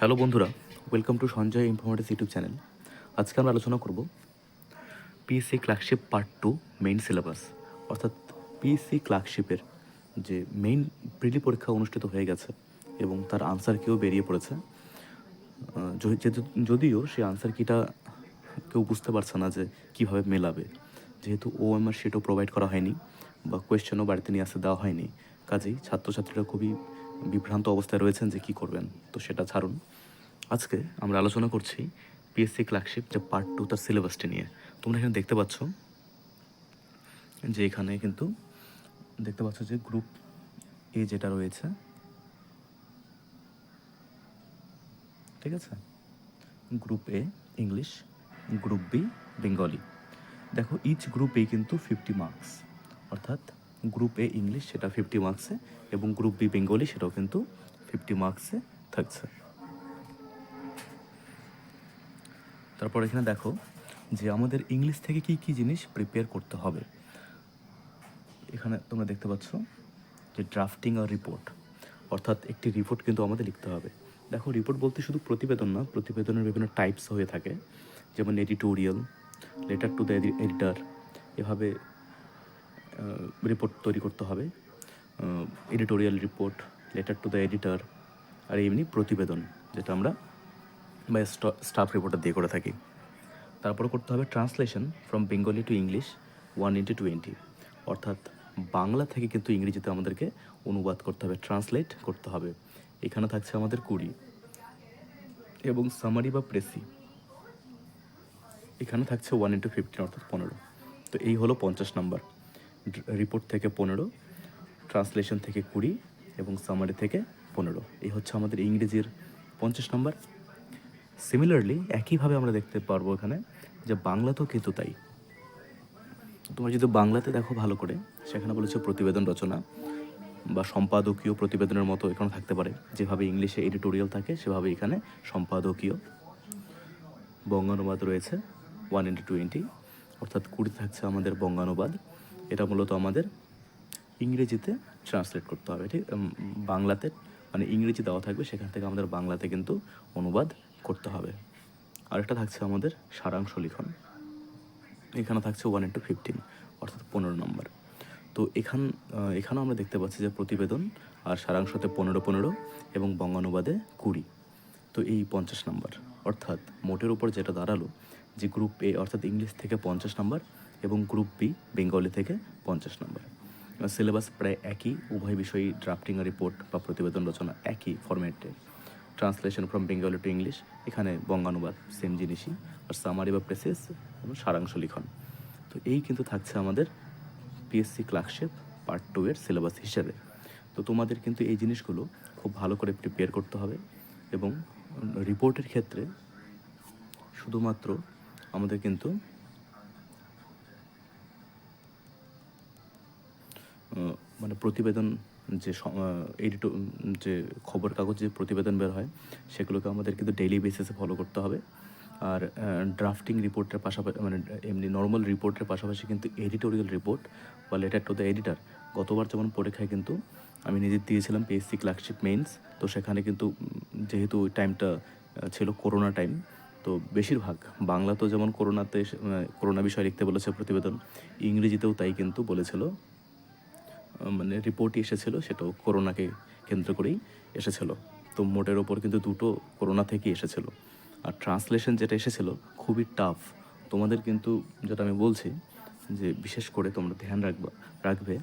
Hello বন্ধুরা welcome to Sanjay informatives YouTube channel. আজকে আমরা আলোচনা করব PSC clerkship part two main syllabus অর্থাৎ পিএসসি ক্লার্কশিপের যে মেইন প্রিলি পরীক্ষা অনুষ্ঠিত হয়ে গেছে এবং তার আনসার কিও বেরিয়ে পড়েছে। যদিও সেই আনসার কিটা কেউ বুঝতে পারছে না যে কীভাবে মেলাবে। যেহেতু ও এম আর সেটাও প্রোভাইড করা হয়নি বা কোয়েশ্চেনও বাড়িতে নিয়ে আসতে দেওয়া হয়নি। কাজেই ছাত্রছাত্রীরা খুবই বিভ্রান্ত অবস্থায় রয়েছেন যে কী করবেন, তো সেটা ছাড়ুন। আজকে আমরা আলোচনা করছি পিএসসি ক্লার্কশিপ যে পার্ট টু তার সিলেবাসটি নিয়ে। তোমরা এখানে দেখতে পাচ্ছ যে এখানে কিন্তু দেখতে পাচ্ছ যে গ্রুপ এ যেটা রয়েছে, ঠিক আছে? Group A English group B Bengali দেখো ইচ গ্রুপ এ কিন্তু ফিফটি মার্কস অর্থাৎ গ্রুপ এ ইংলিশ সেটা ফিফটি মার্কসে এবং গ্রুপ বি বেঙ্গলি সেটাও কিন্তু ফিফটি মার্কসে থাকছে। তারপর এখানে দেখো যে আমাদের ইংলিশ থেকে কি কি জিনিস প্রিপেয়ার করতে হবে। এখানে তোমরা দেখতে পাচ্ছ যে ড্রাফটিং আর রিপোর্ট অর্থাৎ একটি রিপোর্ট কিন্তু আমাদের লিখতে হবে। দেখো রিপোর্ট বলতে শুধু প্রতিবেদন না, প্রতিবেদনের বিভিন্ন টাইপস হয়ে থাকে, যেমন editorial letter to the editor এভাবে রিপোর্ট তৈরি করতে হবে। Editorial report letter to the editor আর এমনি প্রতিবেদন যেটা আমরা বা স্টাফ রিপোর্টার দিয়ে করে থাকি। তারপর করতে হবে translation from Bengali to English one into twenty অর্থাৎ বাংলা থেকে কিন্তু ইংরেজিতে আমাদেরকে অনুবাদ করতে হবে ট্রান্সলেট করতে হবে। এখানে থাকছে আমাদের কুড়ি এবং সামারি বা প্রেসি এখানে থাকছে ওয়ান ইন্টু ফিফটিন অর্থাৎ পনেরো। তো এই হলো পঞ্চাশ নাম্বার রিপোর্ট থেকে পনেরো ট্রান্সলেশন থেকে কুড়ি এবং সামারি থেকে পনেরো। এই হচ্ছে আমাদের ইংরেজির পঞ্চাশ নম্বর। সিমিলারলি একইভাবে আমরা দেখতে পারব এখানে যে বাংলাতেও কিন্তু তাই। তোমরা যদি বাংলাতে দেখো ভালো করে, সেখানে বলেছে প্রতিবেদন রচনা বা সম্পাদকীয় প্রতিবেদনের মতো এখানে থাকতে পারে। যেভাবে ইংলিশে এডিটোরিয়াল থাকে, সেভাবে এখানে সম্পাদকীয় বঙ্গানুবাদ রয়েছে ওয়ান ইন্টু টোয়েন্টি অর্থাৎ কুড়ি থাকছে আমাদের বঙ্গানুবাদ। এটা মূলত আমাদের ইংরেজিতে ট্রান্সলেট করতে হবে, ঠিক? বাংলাতে মানে ইংরেজি দেওয়া থাকবে, সেখান থেকে আমাদের বাংলাতে কিন্তু অনুবাদ করতে হবে। আরেকটা থাকছে আমাদের সারাংশ লিখন। এখানে থাকছে ওয়ান ইন্টু ফিফটিন অর্থাৎ পনেরো নম্বর। তো এখান এখানেও আমরা দেখতে পাচ্ছি যে প্রতিবেদন আর সারাংশতে পনেরো পনেরো এবং বঙ্গানুবাদে কুড়ি। তো এই পঞ্চাশ নম্বর, অর্থাৎ মোটের উপর যেটা দাঁড়াল, যে গ্রুপ এ অর্থাৎ ইংলিশ থেকে পঞ্চাশ নাম্বার এবং গ্রুপ বি বেঙ্গলি থেকে পঞ্চাশ নাম্বার সিলেবাস প্রায় একই, উভয় বিষয়ই ড্রাফটিং রিপোর্ট বা প্রতিবেদন রচনা একই ফরম্যাটে translation from Bengali to English এখানে বঙ্গানুবাদ সেম জিনিসই। আর সামারি বা প্রেসেস এবং সারাংশ লিখন। তো এই কিন্তু থাকছে আমাদের পিএসসি ক্লার্কশিপ পার্ট টু এর সিলেবাস হিসেবে। তো তোমাদের কিন্তু এই জিনিসগুলো খুব ভালো করে প্রিপেয়ার করতে হবে এবং রিপোর্টের ক্ষেত্রে শুধুমাত্র আমাদের কিন্তু মানে প্রতিবেদন যে এডিটো যে খবর কাগজ যে প্রতিবেদন বের হয়, সেগুলোকে আমাদের কিন্তু ডেইলি বেসিসে ফলো করতে হবে। আর ড্রাফটিং রিপোর্টের পাশাপাশি মানে এমনি নর্মাল রিপোর্টের পাশাপাশি কিন্তু এডিটোরিয়াল রিপোর্ট বা লেটার টু দ্য এডিটার গতবার যেমন পরীক্ষায় কিন্তু আমি নিজে দিয়েছিলাম পিএসসি ক্লার্কশিপ মেইনস তো সেখানে কিন্তু যেহেতু ওই টাইমটা ছিল করোনা টাইম তো বেশিরভাগ বাংলা তো যেমন করোনাতে করোনা বিষয়ে লিখতে বলেছে প্রতিবেদন, ইংরেজিতেও তাই কিন্তু বলেছিল। মানে রিপোর্টই এসেছিল, সেটাও করোনাকে কেন্দ্র করেই এসেছিল। তো মোটের ওপর কিন্তু দুটো করোনা থেকেই এসেছিল। আর ট্রান্সলেশন যেটা এসেছিল, খুবই টাফ তোমাদের কিন্তু যেটা আমি বলছি, যে বিশেষ করে তোমরা ধ্যান রাখবা, রাখবে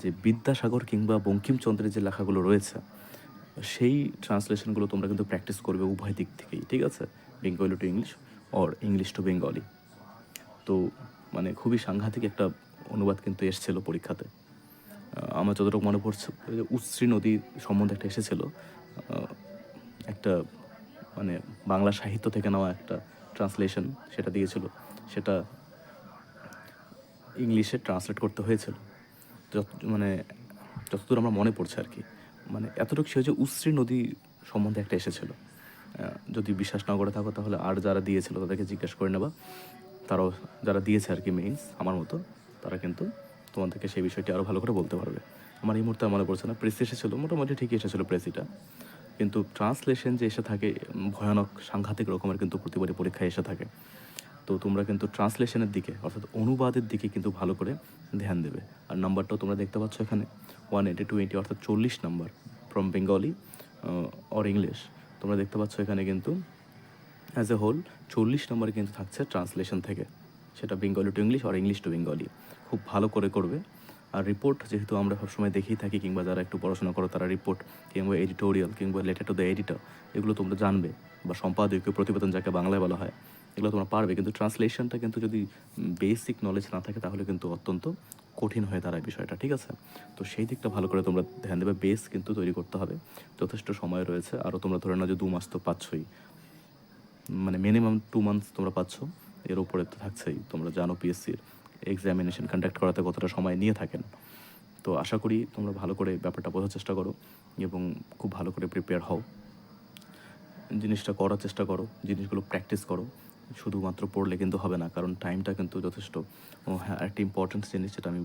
যে বিদ্যাসাগর কিংবা বঙ্কিমচন্দ্রের যে লেখাগুলো রয়েছে, সেই ট্রান্সলেশনগুলো তোমরা কিন্তু প্র্যাকটিস করবে উভয় দিক থেকেই, ঠিক আছে? Bengali to English or English to Bengali তো মানে খুবই সাংঘাতিক একটা অনুবাদ কিন্তু এসেছিল পরীক্ষাতে। আমার যতটুকু মনে পড়ছে উচ্ছ্রী নদী সম্বন্ধে একটা এসেছিল একটা মানে বাংলা সাহিত্য থেকে নেওয়া একটা ট্রান্সলেশন সেটা দিয়েছিল। সেটা ইংলিশে ট্রান্সলেট করতে হয়েছিল। যত মানে যতদূর আমরা মনে পড়ছে আর কি মানে এতটুকু সে যে উশ্রী নদী সম্বন্ধে একটা এসেছিল। যদি বিশ্বাস না করে থাকো, তাহলে আর যারা দিয়েছিল তাদেরকে জিজ্ঞেস করে নেবা। তারাও, যারা দিয়েছে আর কি মেইনস আমার মতো, তারা কিন্তু তোমাদেরকে সেই বিষয়টি আরও ভালো করে বলতে পারবে। আমার এই মুহূর্তে মনে পড়ছে না। প্রেস এসেছিল, মোটামুটি ঠিকই এসেছিল প্রেসিটা। কিন্তু ট্রান্সলেশন যে এসে থাকে ভয়ানক সাংঘাতিক রকমের কিন্তু প্রতিবারই পরীক্ষায় এসে থাকে। তো তোমরা কিন্তু ট্রান্সলেশনের দিকে, অর্থাৎ অনুবাদের দিকে কিন্তু ভালো করে ধ্যান দেবে। আর নাম্বারটাও তোমরা দেখতে পাচ্ছ এখানে। ওয়ান এইটি, টু এইটি, অর্থাৎ চল্লিশ number. From Bengali or English তোমরা দেখতে পাচ্ছ এখানে কিন্তু অ্যাজ এ হোল চল্লিশ নম্বরে কিন্তু থাকছে ট্রান্সলেশন থেকে। সেটা বেঙ্গলি টু ইংলিশ আর ইংলিশ টু বেঙ্গলি খুব ভালো করে করবে। আর রিপোর্ট যেহেতু আমরা সবসময় দেখেই থাকি, কিংবা যারা একটু পড়াশোনা করো, তারা রিপোর্ট কিংবা এডিটোরিয়াল কিংবা লেটার টু দ্য এডিটর এগুলো তোমরা জানবে, বা সম্পাদকীয় প্রতিবেদন যাকে বাংলায় বলা হয়, এগুলো তোমরা পারবে। কিন্তু ট্রান্সলেশনটা কিন্তু যদি বেসিক নলেজ না থাকে, তাহলে কিন্তু অত্যন্ত কঠিন হয়ে দাঁড়ায় বিষয়টা, ঠিক আছে? তো সেই দিকটা ভালো করে তোমরা ধ্যান দেবে বেস কিন্তু তৈরি করতে হবে। যথেষ্ট সময় রয়েছে। আরও তোমরা ধরে না যে দু মাস তো পাচ্ছই। মানে মিনিমাম টু মান্থস তোমরা পাচ্ছ। এর উপরে তো থাকছেই। তোমরা জানো পিএসসির এক্সামিনেশন কন্ডাক্ট করাতে কতটা সময় নিয়ে থাকেন। তো আশা করি তোমরা ভালো করে ব্যাপারটা বোঝার চেষ্টা করো এবং খুব ভালো করে প্রিপেয়ার হও। জিনিসটা করার চেষ্টা করো, জিনিসগুলো প্র্যাকটিস করো। শুধুমাত্র পড়লে কিন্তু হবে না, কারণ টাইমটা কিন্তু যথেষ্ট। হ্যাঁ একটা ইম্পর্ট্যান্ট জিনিস যেটা আমি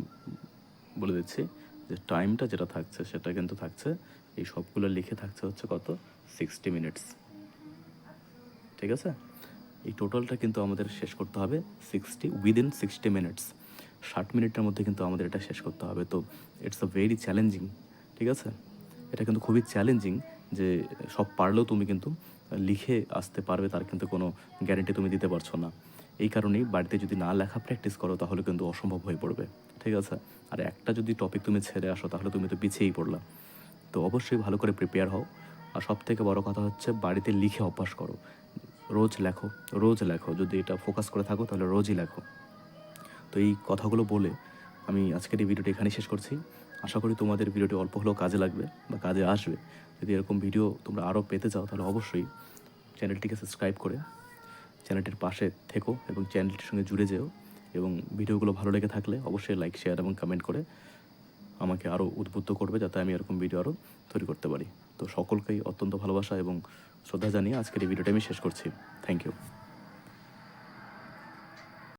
বলে দিচ্ছি, যে টাইমটা যেটা থাকছে, সেটা কিন্তু থাকছে। এই সবগুলো লিখে থাকছে হচ্ছে কত? সিক্সটি মিনিটস ঠিক আছে? এই টোটালটা কিন্তু আমাদের শেষ করতে হবে সিক্সটি উইদিন সিক্সটি মিনিটস ষাট মিনিটের মধ্যে কিন্তু আমাদের এটা শেষ করতে হবে। তো ইটস আ ভেরি চ্যালেঞ্জিং ঠিক আছে? এটা কিন্তু খুবই চ্যালেঞ্জিং যে সব পারলেও তুমি কিন্তু লিখে আসতে পারবে, তার কিন্তু কোনো গ্যারেন্টি তুমি দিতে পারছ না। এই কারণেই বাড়িতে যদি না লেখা প্র্যাকটিস করো, তাহলে কিন্তু অসম্ভব হয়ে পড়বে, ঠিক আছে? আর একটা যদি টপিক তুমি ছেড়ে আসো, তাহলে তুমি তো পিছিয়েই পড়লা। তো অবশ্যই ভালো করে প্রিপেয়ার হও। আর সব থেকে বড় কথা হচ্ছে বাড়িতে লিখে অভ্যাস করো। রোজ লেখো রোজ লেখো। যদি এটা ফোকাস করে থাকো, তাহলে রোজই লেখো। তো এই কথাগুলো বলে আমি আজকের এই ভিডিওটি এখানেই শেষ করছি। আশা করি তোমাদের ভিডিওটি অল্প হলেও কাজে লাগবে বা কাজে আসবে। যদি এরকম ভিডিও তোমরা আরও পেতে চাও, তাহলে অবশ্যই চ্যানেলটিকে সাবস্ক্রাইব করে চ্যানেলটির পাশে থেকো এবং চ্যানেলটির সঙ্গে জুড়ে যেও। এবং ভিডিওগুলো ভালো লেগে থাকলে অবশ্যই লাইক শেয়ার এবং কমেন্ট করে আমাকে আরও উদ্বুদ্ধ করবে, যাতে আমি এরকম ভিডিও আরও তৈরি করতে পারি। তো সকলকেই অত্যন্ত ভালোবাসা এবং শ্রদ্ধা জানিয়ে আজকের এই ভিডিওটা আমি শেষ করছি। Thank you